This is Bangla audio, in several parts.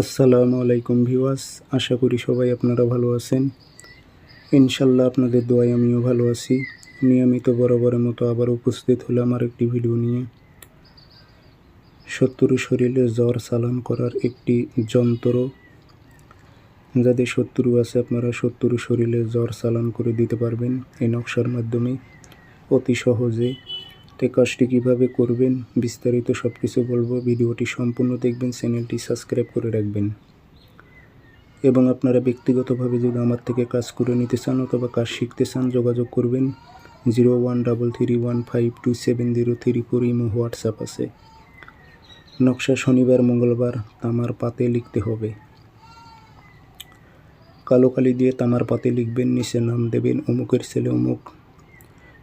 আসসালামু আলাইকুম ভিওয়াস আশা করি সবাই আপনারা ভালো আছেন। ইনশাল্লাহ আপনাদের দোয়ায় আমিও ভালো আছি। নিয়মিত বরাবরের মতো আবার উপস্থিত হলাম আর একটি ভিডিও নিয়ে। শত্রু শরীরে জ্বর চালান করার একটি যন্ত্র। যাদের শত্রু আছে, আপনারা শত্রু শরীরে জ্বর চালান করে দিতে পারবেন এই নকশার মাধ্যমে। অতি সহজে তো কাজটি কীভাবে করবেন বিস্তারিত সব কিছু বলব। ভিডিওটি সম্পূর্ণ দেখবেন, চ্যানেলটি সাবস্ক্রাইব করে রাখবেন। এবং আপনারা ব্যক্তিগতভাবে যদি আমার থেকে কাজ করে নিতে চান অথবা কাজ শিখতে চান, যোগাযোগ করবেন zero one double three one five two seven zero three four imo, WhatsApp আছে। নকশা শনিবার, মঙ্গলবার, তামার পাতে লিখতে হবে। কালো কালি দিয়ে তামার পাতে লিখবেন, নিচে নাম দেবেন, অমুকের ছেলে অমুক।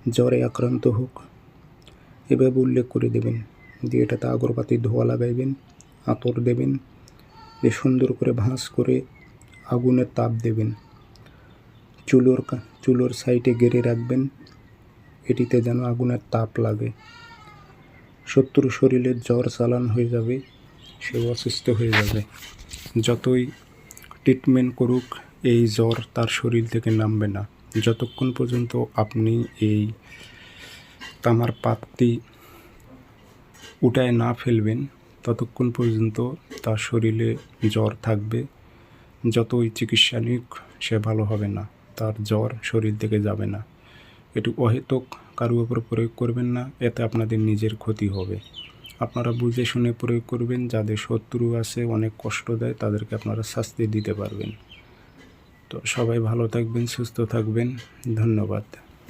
জ্বরে আক্রান্ত হোক। এভাবে উল্লেখ করে দেবেন দিয়ে এটাতে আগরবাতি ধোয়া লাগাইবেন, আতর দেবেন দিয়ে সুন্দর করে ভাঁজ করে আগুনের তাপ দেবেন। চুলোর চুলোর সাইডে গেড়ে রাখবেন, এটিতে যেন আগুনের তাপ লাগে। শত্রু শরীরের জ্বর চালান হয়ে যাবে সে অসুস্থ হয়ে যাবে। যতই ট্রিটমেন্ট করুক, এই জ্বর তার শরীর থেকে নামবে না। যতক্ষণ পর্যন্ত আপনি এই তামার পাতটি উঠায় না ফেলবেন, ততক্ষণ পর্যন্ত তার শরীরে জ্বর থাকবে। যতই চিকিৎসা নিক, সে ভালো হবে না। তার জ্বর শরীর থেকে যাবে না। এটু অহেতুক কারও উপর প্রয়োগ করবেন না, এতে আপনাদের নিজের ক্ষতি হবে। আপনারা বুঝে শুনে প্রয়োগ করবেন, যাদের শত্রু আছে, অনেক কষ্ট দেয়, তাদেরকে আপনারা শাস্তি দিতে পারবেন। তো সবাই ভালো থাকবেন, সুস্থ থাকবেন। ধন্যবাদ।